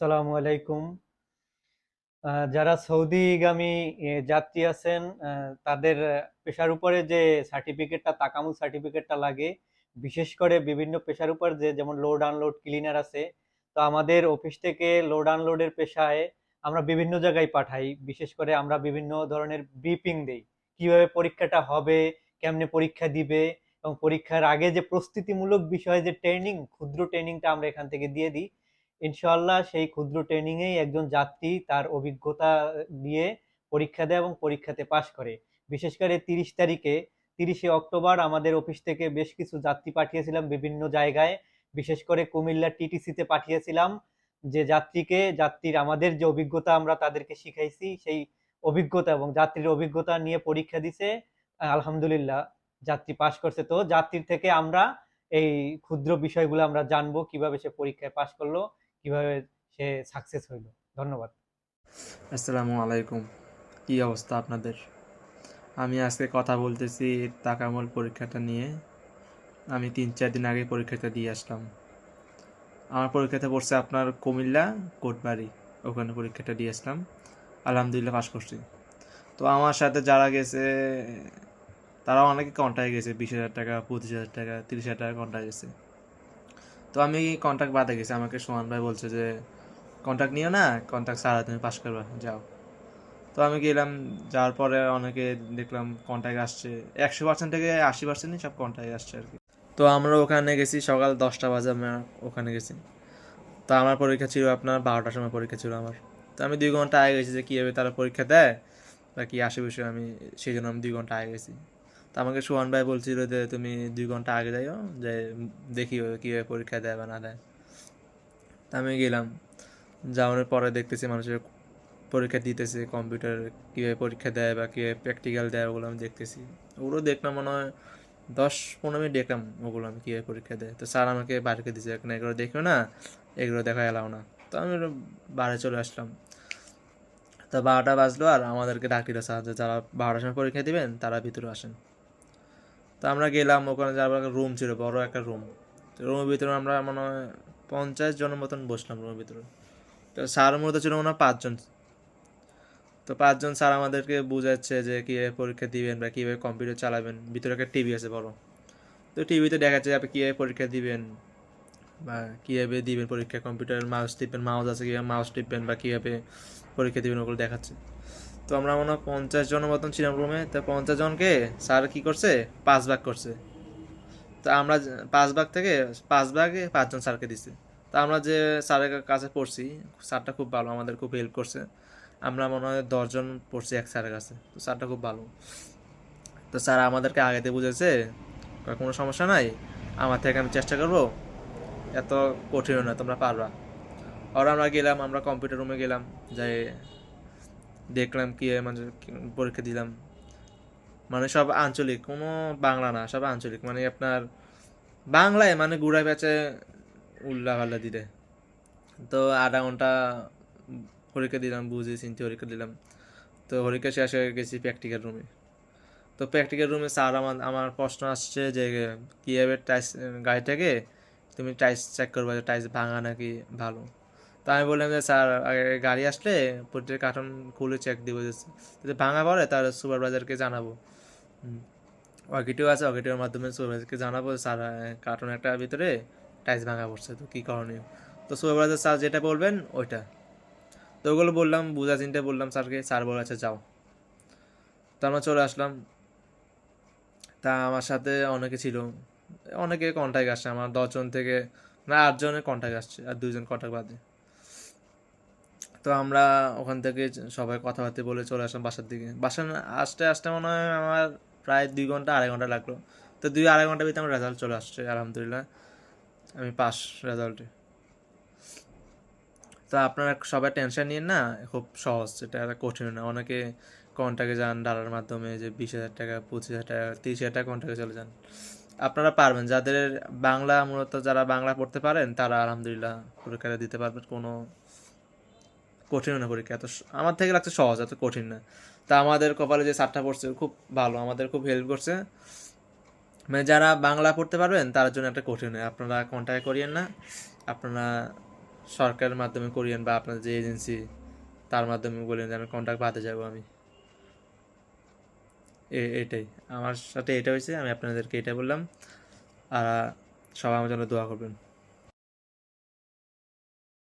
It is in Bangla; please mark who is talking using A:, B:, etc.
A: সালামু আলাইকুম। যারা সৌদিগামী যাত্রী আছেন তাদের পেশার উপরে যে সার্টিফিকেটটা তাকামুল সার্টিফিকেটটা লাগে, বিশেষ করে বিভিন্ন পেশার উপর যে যেমন লোড আনলোড ক্লিনার আছে, তো আমাদের অফিস থেকে লোড আনলোডের পেশায় আমরা বিভিন্ন জায়গায় পাঠাই। বিশেষ করে আমরা বিভিন্ন ধরনের ব্রিফিং দেই। কীভাবে পরীক্ষাটা হবে, কেমনে পরীক্ষা দিবে, এবং পরীক্ষার আগে যে প্রস্তুতিমূলক বিষয়ে যে ট্রেনিং ক্ষুদ্র ট্রেনিংটা আমরা এখান থেকে দিয়ে দিই। ইনশাআল্লাহ সেই ক্ষুদ্র ট্রেনিং এই একজন যাত্রী তার অভিজ্ঞতা দিয়ে পরীক্ষা দেয় এবং পরীক্ষাতে পাশ করে। বিশেষ করে তিরিশ তারিখে, তিরিশে অক্টোবর আমাদের অফিস থেকে বেশ কিছু যাত্রী পাঠিয়েছিলাম বিভিন্ন জায়গায়। বিশেষ করে কুমিল্লা টিটিসিতে পাঠিয়েছিলাম যে যাত্রীকে, যাত্রীর আমাদের যে অভিজ্ঞতা আমরা তাদেরকে শিখাইছি, সেই অভিজ্ঞতা এবং যাত্রীর অভিজ্ঞতা নিয়ে পরীক্ষা দিছে। আলহামদুলিল্লাহ যাত্রী পাশ করছে। তো যাত্রীর থেকে আমরা এই ক্ষুদ্র বিষয়গুলো আমরা জানব, কীভাবে সে পরীক্ষায় পাশ করল। কীভাবে সে সাকসেস হইল? ধন্যবাদ।
B: আসসালামু আলাইকুম। কী অবস্থা আপনাদের? আমি আজকে কথা বলতেছি তাকামল পরীক্ষাটা নিয়ে। আমি তিন চার দিন আগে পরীক্ষাটা দিয়ে আসলাম। আমার পরীক্ষাতে পড়ছে আপনার কুমিল্লা, কোটবাড়ি। ওখানে পরীক্ষাটা দিয়ে আসলাম। আলহামদুলিল্লাহ পাস করছি। তো আমার সাথে যারা গেছে, তারা অনেকে কন্ট্যাক্ট গেছে। বিশ হাজার টাকা, পঁচিশ হাজার টাকা, তিরিশ হাজার টাকা কন্ট্যাক্ট গেছে। তো আমি কন্ট্যাক্ট বাদে গেছি। আমাকে সোহান ভাই বলছে যে কন্ট্যাক্ট নিও না কন্ট্যাক্ট সারা তুমি পাস করবা, যাও। তো আমি গেলাম, যাওয়ার পরে অনেকে দেখলাম কন্ট্যাক্ট আসছে। একশো পার্সেন্ট থেকে আশি পার্সেন্টই সব কন্ট্যাক্ট আসছে আর কি। তো আমরা ওখানে গেছি, সকাল দশটা বাজে আমরা ওখানে গেছি। তো আমার পরীক্ষা ছিল আপনার বারোটার সময় পরীক্ষা ছিল আমার। তো আমি দুই ঘণ্টা আগে গেছি যে কীভাবে তারা পরীক্ষা দেয় বা কী আসে বিষয়ে আমি সেই জন্য আমি দুই ঘণ্টা আগে গেছি। তো আমাকে সোহান ভাই বলছিল যে তুমি দুই ঘণ্টা আগে যাইও, যে দেখি কীভাবে পরীক্ষা দেয় বা না দেয়। তা আমি গেলাম। যাওয়ার পরে দেখতেছি মানুষের পরীক্ষা দিতেছে, কম্পিউটার কীভাবে পরীক্ষা দেয় বা কীভাবে প্র্যাকটিক্যাল দেয় ওগুলো আমি দেখতেছি। ওগুলো দেখলাম মনে হয় দশ পনেরো মিনিট দেখলাম ওগুলো আমি কীভাবে পরীক্ষা দেয়। তো স্যার আমাকে বাড়িতে দিয়েছে, এখন এগুলো দেখিও না, এগুলো দেখা এলাও না। তো আমি বাইরে চলে আসলাম। তো বারোটা বাজলো আর আমাদেরকে ডাকিল সাহায্য যারা বারোটার সময় পরীক্ষা দিবেন, তারা ভিতরে আসেন। তো আমরা গেলাম, ওখানে যাবার রুম ছিল, বড় একটা রুম রুমের ভিতরে আমরা মনে হয় পঞ্চাশ জনের মতন বসলাম রুমের ভিতরে। তো স্যার মূলত ছিল মনে হয় পাঁচজন। তো পাঁচজন স্যার আমাদেরকে বুঝাচ্ছে যে কীভাবে পরীক্ষা দিবেন বা কীভাবে কম্পিউটার চালাবেন, ভিতরে একটা টিভি আছে বড়। তো টিভিতে দেখাচ্ছে আপনি কীভাবে পরীক্ষা দিবেন বা কীভাবে দিবেন পরীক্ষা কম্পিউটার মাউস টিপবেন মাউস আছে কীভাবে মাউস টিপবেন বা কীভাবে পরীক্ষা দিবেন ওগুলো দেখাচ্ছে। তো আমরা মনে হয় পঞ্চাশ জনের মতন ছিলাম রুমে তো পঞ্চাশ জনকে স্যার কী করছে? পাঁচ ভাগ করছে। তো আমরা পাঁচ ভাগ থেকে পাঁচ ভাগে পাঁচজন স্যারকে দিছে। তো আমরা যে স্যারের কাছে পড়ছি, স্যারটা খুব ভালো, আমাদের খুব হেল্প করছে। আমরা মনে হয় দশজন পড়ছি এক স্যারের কাছে। তো স্যারটা খুব ভালো। তো স্যার আমাদেরকে আগেতে বুঝেছে কোনো সমস্যা নাই? আমার থেকে আমি চেষ্টা করব। এত কঠিন না তোমরা পারবা। আর আমরা গেলাম, আমরা কম্পিউটার রুমে গেলাম, যাই দেখলাম কি মানে পরীক্ষা দিলাম। মানে সব আঞ্চলিক, কোনো বাংলা না, সব আঞ্চলিক। মানে আপনার বাংলায় মানে গুড়াই বেচে উল্লা পাল্লা দিলে। তো আধা ঘণ্টা পরীক্ষা দিলাম, বুঝে চিনতে পরীক্ষা দিলাম। তো পরীক্ষা শেষ হয়ে গেছি প্র্যাকটিক্যাল রুমে তো প্র্যাকটিক্যাল রুমে স্যার আমার আমার প্রশ্ন আসছে যে কীভাবে টাইস গাড়িটাকে তুমি টাইস চেক করবে টাইস ভাঙা নাকি ভালো? তো আমি বললাম যে, স্যার গাড়ি আসলে প্রত্যেক কার্টন খুলে চেক দিব যদি ভাঙা পড়ে তাহলে সুপারভাইজারকে জানাব। ওয়াকিটিও আছে ওয়াকিটিওর মাধ্যমে সুপারভাইজারকে জানাব স্যার কার্টন একটা ভিতরে টাইস ভাঙা পড়ছে, তো কী করণীয়? তো সুপারভাইজার স্যার যেটা বলবেন ওইটা। তো ওগুলো বললাম, বুঝা চিন্তা বললাম স্যারকে, স্যার বলে আচ্ছা যাও। তো আমরা চলে আসলাম। তা আমার সাথে অনেকে ছিল, অনেকে কন্ট্যাক্ট আসছে আমার দশজন থেকে না আটজনের কন্ট্যাক্ট আসছে, আর দুজন কন্ট্যাক্ট বাদে। তো আমরা ওখান থেকে সবাই কথাবার্তা বলে চলে আসলাম বাসার দিকে। বাসা আসতে আসতে মনে হয় আমার প্রায় দুই ঘণ্টা, আড়াই ঘণ্টা লাগল। তো দুই আড়াই ঘণ্টার ভিতরে আমার রেজাল্ট চলে আসছে, আলহামদুলিল্লাহ। আমি পাস রেজাল্টে তো আপনারা সবাই টেনশন নিন না, খুব সহজ, এটা কঠিন না। অনেকে কন্ট্যাক্টে যান ডালার মাধ্যমে যে বিশ হাজার টাকা, পঁচিশ হাজার টাকা, তিরিশ হাজার টাকা কন্ট্যাক্টে চলে যান। আপনারা পারবেন, যাদের বাংলা মূলত যারা বাংলা পড়তে পারেন, তারা আলহামদুলিল্লাহ পরীক্ষাটা দিতে পারবেন, কোনো কঠিন না পরীক্ষা, এত আমার থেকে লাগছে সহজ, এত কঠিন না। তা আমাদের কপালে যে সারটা পড়ছে, খুব ভালো, আমাদের খুব হেল্প করছে। মানে যারা বাংলা পড়তে পারবেন, তার জন্য একটা কঠিন আপনারা কন্ট্যাক্ট করিয়েন না, আপনারা সরকারের মাধ্যমে করিয়েন বা আপনার যে এজেন্সি তার মাধ্যমে বলেন যে আমি কন্ট্যাক্ট পাতে যাব আমি। এটাই। আমার সাথে এটা হয়েছে, আমি আপনাদেরকে এটা বললাম। আর সবাই আমার জন্য দোয়া করবেন।